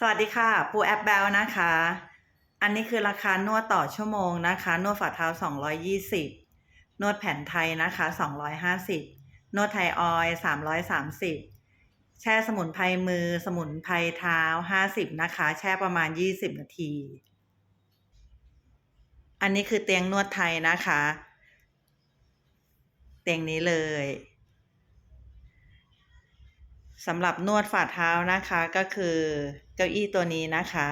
สวัสดีค่ะ ปูแอปเบลนะคะ อันนี้คือราคานวดต่อชั่วโมงนะคะ นวดฝ่าเท้า 220 นวดแผ่นไทยนะคะ 250 นวดไทยออย 330 แช่สมุนไพรมือ สมุนไพรเท้า 50 นะคะ แช่ประมาณ 20 นาที อันนี้คือเตียงนวดไทยนะคะ เตียงนี้เลย สำหรับนวดฝ่าเท้านะคะก็คือเก้าอี้ตัวนี้นะคะ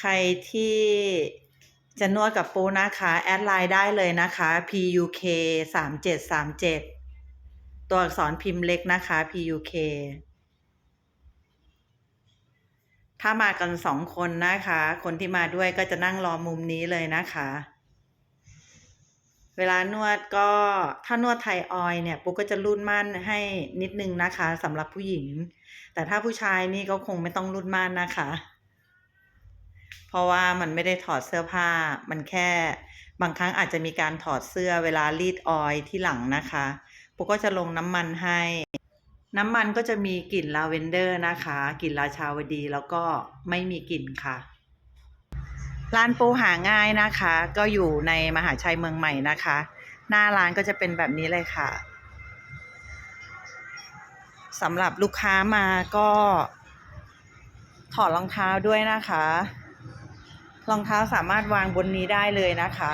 ใครที่จะนวดกับปูนะคะ แอดไลน์ได้เลยนะคะ PUK 3 7 3 7ตัวอักษรพิมพ์เล็กนะคะ PUK ถ้ามากันสองคนนะคะ คนที่มาด้วยก็จะนั่งรอมุมนี้เลยนะคะ เวลานวดก็ถ้านวดไทยออยเนี่ยปุ๊กก็จะรุ่นม่านให้นิดนึงนะคะสำหรับผู้หญิง แต่ถ้าผู้ชายนี่ก็คงไม่ต้องรุ่นม่านนะคะ เพราะว่ามันไม่ได้ถอดเสื้อผ้า มันแค่บางครั้งอาจจะมีการถอดเสื้อเวลารีดออยที่หลังนะคะปุ๊กก็จะลงน้ำมันให้ น้ำมันก็จะมีกลิ่นลาเวนเดอร์นะคะ กลิ่นราชาวดีแล้วก็ไม่มีกลิ่นค่ะ ร้านปูหาง่ายนะคะ ก็อยู่ในมหาชัยเมืองใหม่นะคะ หน้าร้านก็จะเป็นแบบนี้เลยค่ะสำหรับลูกค้ามาก็ ถอดรองเท้าด้วยนะคะ รองเท้าสามารถวางบนนี้ได้เลยนะคะ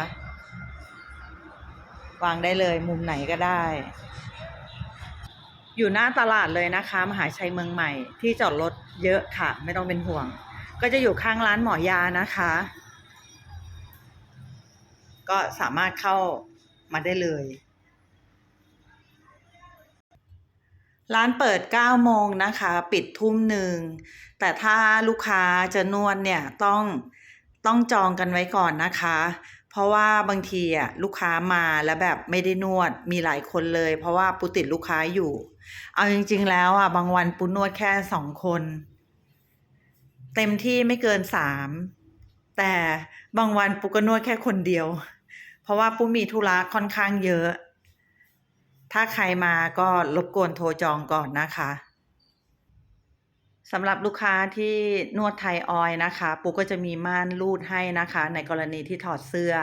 วางได้เลยมุมไหนก็ได้ อยู่หน้าตลาดเลยนะคะ มหาชัยเมืองใหม่ที่จอดรถเยอะค่ะ ไม่ต้องเป็นห่วง ก็จะอยู่ข้างร้านหมอยานะคะ ก็สามารถเข้ามาได้เลย ร้านเปิด 9 โมงนะคะ ปิดทุ่มหนึ่ง แต่ถ้าลูกค้าจะนวดเนี่ยต้องต้องจองกันไว้ก่อนนะคะ เพราะว่าบางทีอะลูกค้ามาแล้วแบบไม่ได้นวดมีหลายคนเลย เพราะว่าปูติดลูกค้าอยู่ เอาจริง ๆ แล้วอะบางวันปูนวดแค่สองคน เต็มที่ไม่เกินสามแต่บางวันปูก็นวดแค่คนเดียว เพราะว่าปูมีธุระค่อนข้างเยอะ ถ้าใครมาก็รบกวนโทรจองก่อนนะคะสำหรับลูกค้าที่นวดไทยออยนะคะ ปูก็จะมีม่านรูดให้นะคะ ในกรณีที่ถอดเสื้อ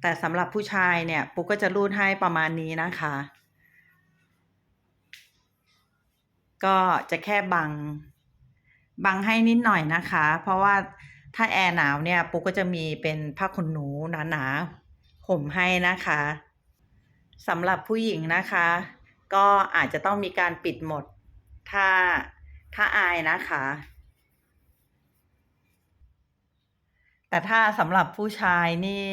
แต่สำหรับผู้ชายเนี่ยปูก็จะรูดให้ประมาณนี้นะคะ ก็จะแค่บัง บังให้นิดหน่อยนะคะ เพราะว่าถ้าแอร์หนาวเนี่ยปูก็จะมีเป็นผ้าขนหนูหนาๆ ห่มให้นะคะสำหรับผู้หญิงนะคะ ก็อาจจะต้องมีการปิดหมด ถ้าถ้าอายนะคะ แต่ถ้าสำหรับผู้ชายนี่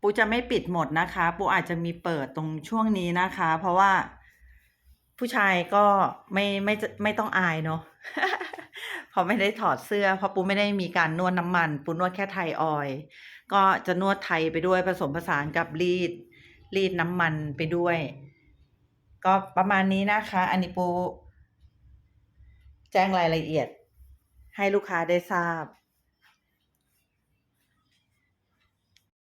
ปูจะไม่ปิดหมดนะคะ ปูอาจจะมีเปิดตรงช่วงนี้นะคะ เพราะว่าผู้ชายก็ไม่ไม่ไม่ต้องอายเนาะเพราะไม่ได้ถอดเสื้อ เพราะปูไม่ได้มีการนวดน้ำมัน ปูนวดแค่ไทยออย ก็จะนวดไทยไปด้วยผสมผสานกับรีด รีดน้ำมันไปด้วย ก็ประมาณนี้นะคะ อันนี้ปู แจ้งรายละเอียด ให้ลูกค้าได้ทราบ